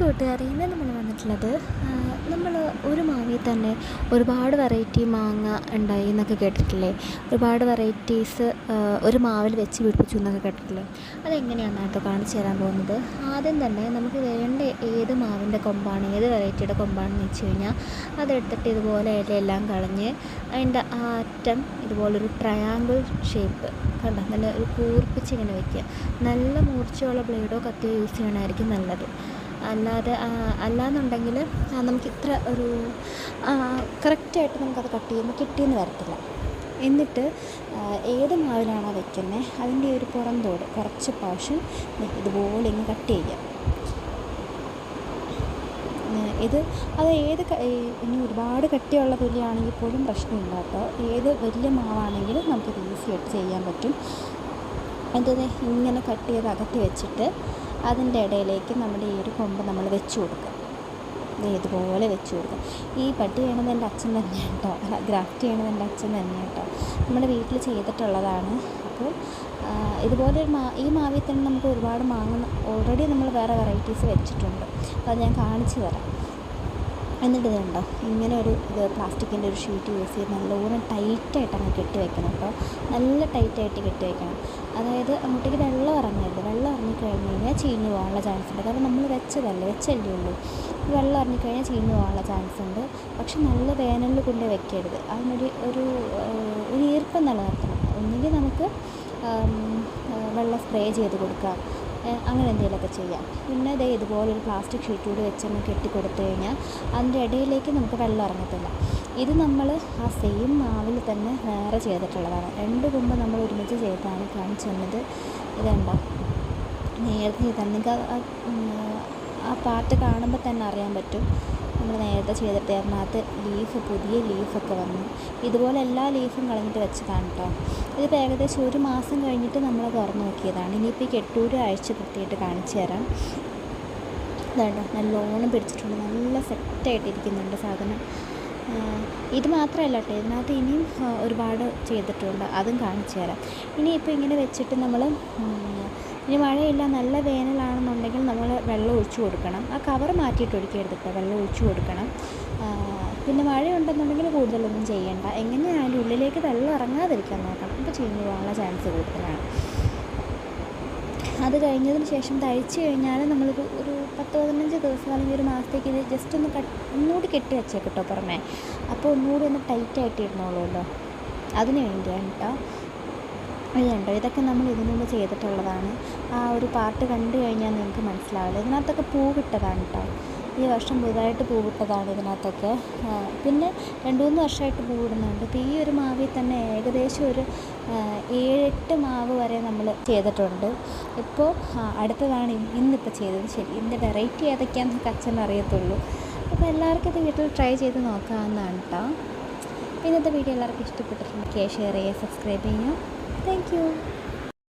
കൂട്ടുകാരെ ഇന്ന് നമ്മൾ വന്നിട്ടുള്ളത് നമ്മൾ ഒരു മാവിൽ തന്നെ ഒരുപാട് വെറൈറ്റി മാങ്ങ ഉണ്ടായി എന്നൊക്കെ കേട്ടിട്ടില്ലേ? ഒരുപാട് വെറൈറ്റീസ് ഒരു മാവിൽ വെച്ച് പിടിപ്പിച്ചു എന്നൊക്കെ കേട്ടിട്ടില്ലേ? അതെങ്ങനെയാണെന്ന് കേട്ടോ കാണിച്ചു തരാൻ പോകുന്നത്? ആദ്യം തന്നെ നമുക്ക് വേണ്ട ഏത് മാവിന്റെ കൊമ്പാണ് ഏത് വെറൈറ്റിയുടെ കൊമ്പാണെന്ന് വെച്ച് കഴിഞ്ഞാൽ അതെടുത്തിട്ട് ഇതുപോലെ ഇലയെല്ലാം കളഞ്ഞ് അതിന്റെ ആ അറ്റം ഇതുപോലൊരു ട്രയാങ്കിൾ ഷേപ്പ് കണ്ട? നല്ല ഒരു കൂർപ്പിച്ച് ഇങ്ങനെ വയ്ക്കുക നല്ല മൂർച്ചയുള്ള ബ്ലേഡോ കത്തിയോ യൂസ് ചെയ്യണമായിരിക്കും നല്ലത്. അല്ലാതെ അല്ലാന്നുണ്ടെങ്കിൽ നമുക്ക് ഇത്ര ഒരു കറക്റ്റായിട്ട് നമുക്കത് കട്ട് ചെയ്യുമ്പോൾ കിട്ടിയെന്ന് വരത്തില്ല. എന്നിട്ട് ഏത് മാവിലാണോ വെക്കുന്നത് അതിന്റെ ഒരു പുറം തോട് കുറച്ച് പോർഷൻ ഇതുപോലെ ഇങ്ങ് കട്ട് ചെയ്യുക. ഇത് അത് ഏത് ഇനി ഒരുപാട് കട്ടിയുള്ള തൊലിയാണെങ്കിൽ പോലും പ്രശ്നമില്ല കേട്ടോ. ഏത് വലിയ മാവാണെങ്കിലും നമുക്ക് ഈസിയായിട്ട് ചെയ്യാൻ പറ്റും. അതിന്റെ ഇങ്ങനെ കട്ട് ചെയ്ത് അകത്തി വെച്ചിട്ട് അതിന്റെ ഇടയിലേക്ക് നമ്മുടെ ഈ ഒരു കൊമ്പ് നമ്മൾ വെച്ച് കൊടുക്കുക. ഇതുപോലെ വെച്ച് കൊടുക്കുക. ഈ പട്ടി ചെയ്യണത് എന്റെ അച്ഛൻ തന്നെയാണ് കേട്ടോ. അല്ല ഗ്രാഫ്റ്റ് ചെയ്യണത് എന്റെ അച്ഛൻ തന്നെയാണ് കേട്ടോ. നമ്മുടെ വീട്ടിൽ ചെയ്തിട്ടുള്ളതാണ്. അപ്പോൾ ഇതുപോലെ ഒരു മാ ഈ മാവിൽ തന്നെ നമുക്ക് ഒരുപാട് മാങ്ങ ഓൾറെഡി നമ്മൾ വേറെ വെറൈറ്റീസ് വെച്ചിട്ടുണ്ട്. അപ്പോൾ അത് ഞാൻ കാണിച്ചു തരാം. എന്നിട്ട് ഇതുണ്ടോ ഇങ്ങനെ ഒരു ഇത് പ്ലാസ്റ്റിക്കിന്റെ ഒരു ഷീറ്റ് യൂസ് ചെയ്ത് നല്ലോണം ടൈറ്റായിട്ട് അങ്ങ് കെട്ടി വെക്കണം കേട്ടോ. നല്ല ടൈറ്റായിട്ട് കെട്ടി വെക്കണം. അതായത് അങ്ങോട്ടേക്ക് വെള്ളം ഇറങ്ങരുത്. വെള്ളം ഇറങ്ങിക്കഴിഞ്ഞ് കഴിഞ്ഞാൽ ചീഞ്ഞ് പോകാനുള്ള ചാൻസ് ഉണ്ട്. കാരണം നമ്മൾ വെച്ചതല്ലേ വെച്ചല്ലേ ഉള്ളൂ. വെള്ളം ഇറങ്ങിക്കഴിഞ്ഞാൽ ചീഞ്ഞ് പോകാനുള്ള ചാൻസ് ഉണ്ട്. പക്ഷെ നല്ല വേനലിൽ കൊണ്ട് വെക്കരുത്. അതിനൊരു ഒരു ഒരു ഈർപ്പം നിലനിർത്തണം. ഒന്നുകിൽ നമുക്ക് വെള്ളം സ്പ്രേ ചെയ്ത് കൊടുക്കാം. അങ്ങനെ എന്തെങ്കിലുമൊക്കെ ചെയ്യാം. പിന്നെ ദേ ഇതുപോലൊരു പ്ലാസ്റ്റിക് ഷീറ്റ് കൂടി വെച്ചൊന്ന് കെട്ടിക്കൊടുത്തു കഴിഞ്ഞാൽ അതിന്റെ ഇടയിലേക്ക് നമുക്ക് വെള്ളം ഇറങ്ങത്തില്ല. ഇത് നമ്മൾ ആ സെയിം മാവിൽ തന്നെ വേറെ ചെയ്തിട്ടുള്ളതാണ്. രണ്ട് കുമ്പ് നമ്മൾ ഒരുമിച്ച് ചെയ്താണ് കാണിച്ചു തന്നത്. ഇതുണ്ടോ നേരത്തെ നിങ്ങൾക്ക് ആ പാർട്ട് കാണുമ്പോൾ തന്നെ അറിയാൻ പറ്റും. നമ്മൾ നേരത്തെ ചെയ്തിട്ട് അതിനകത്ത് ലീഫ് പുതിയ ലീഫൊക്കെ വന്നു. ഇതുപോലെ എല്ലാ ലീഫും കളഞ്ഞിട്ട് വെച്ചതാണ് കേട്ടോ ഇതിപ്പോൾ ഏകദേശം ഒരു മാസം കഴിഞ്ഞിട്ട് നമ്മൾ തുറന്ന് നോക്കിയതാണ്. ഇനിയിപ്പോൾ ഈ കെട്ടൂര് ആഴ്ച കൃത്യമായിട്ട് കാണിച്ചു തരാം. ഇതാണ്ടോ നല്ലോണം പിടിച്ചിട്ടുണ്ട്. നല്ല സെറ്റായിട്ടിരിക്കുന്നുണ്ട് സാധനം. ഇത് മാത്രമല്ല കേട്ടോ ഇതിനകത്ത് ഇനിയും ഒരുപാട് ചെയ്തിട്ടുണ്ട്. അതും കാണിച്ചു തരാം. ഇനിയിപ്പോൾ ഇങ്ങനെ വെച്ചിട്ട് നമ്മൾ ഇനി മഴയില്ല നല്ല നമ്മൾ വെള്ളം ഒഴിച്ചു കൊടുക്കണം. ആ കവർ മാറ്റിയിട്ട് ഒഴിക്കരുത് കേട്ടോ വെള്ളം ഒഴിച്ചു കൊടുക്കണം. പിന്നെ മഴയുണ്ടെന്നുണ്ടെങ്കിൽ കൂടുതലൊന്നും ചെയ്യണ്ട. അതിന്റെ ഉള്ളിലേക്ക് വെള്ളം ഇറങ്ങാതിരിക്കാൻ നോക്കണം. അപ്പോൾ ചീഞ്ഞു പോകാനുള്ള ചാൻസ് കൂടുതലാണ്. അത് കഴിഞ്ഞതിന് ശേഷം തഴിച്ച് കഴിഞ്ഞാൽ നമ്മളൊരു ഒരു പത്ത് പതിനഞ്ച് ദിവസം അല്ലെങ്കിൽ ഒരു മാസത്തേക്ക് ഇത് ജസ്റ്റ് ഒന്ന് കട്ട് ഒന്നുകൂടി കെട്ടി വെച്ചേക്കട്ടോ പുറമേ. അപ്പോൾ ഒന്നുകൂടി ഒന്ന് ടൈറ്റായിട്ട് ഇരുന്നോളൂല്ലോ അതിന് വേണ്ടിയാണ് കേട്ടോ ഇതുണ്ടോ ഇതൊക്കെ നമ്മൾ ഇതിനു മുമ്പ് ചെയ്തിട്ടുള്ളതാണ്. ആ ഒരു പാർട്ട് കണ്ടു കഴിഞ്ഞാൽ നിങ്ങൾക്ക് മനസ്സിലാവില്ല. ഇതിനകത്തൊക്കെ പൂവിട്ടതാണ് കേട്ടോ ഈ വർഷം പുതുതായിട്ട് പൂവിട്ടതാണ് ഇതിനകത്തൊക്കെ. പിന്നെ രണ്ട് മൂന്ന് വർഷമായിട്ട് പൂവിടുന്നുണ്ട് അപ്പോൾ ഈ ഒരു മാവിൽ തന്നെ ഏകദേശം ഒരു ഏഴെട്ട് മാവ് വരെ നമ്മൾ ചെയ്തിട്ടുണ്ട്. ഇപ്പോൾ അടുത്തതാണ് ഇന്നിപ്പോൾ ചെയ്തത്. ശരി ഇതിന്റെ വെറൈറ്റി ഏതൊക്കെയാണെന്ന് അച്ഛൻ അറിയത്തുള്ളൂ. അപ്പോൾ എല്ലാവർക്കും ഇത് വീട്ടിൽ ട്രൈ ചെയ്ത് നോക്കാവുന്നതാണ് കേട്ടോ ഇന്നത്തെ വീഡിയോ എല്ലാവർക്കും ഇഷ്ടപ്പെട്ടിട്ടുണ്ടെങ്കിൽ ഷെയർ ചെയ്യുക സബ്സ്ക്രൈബ് ചെയ്യുക. Thank you.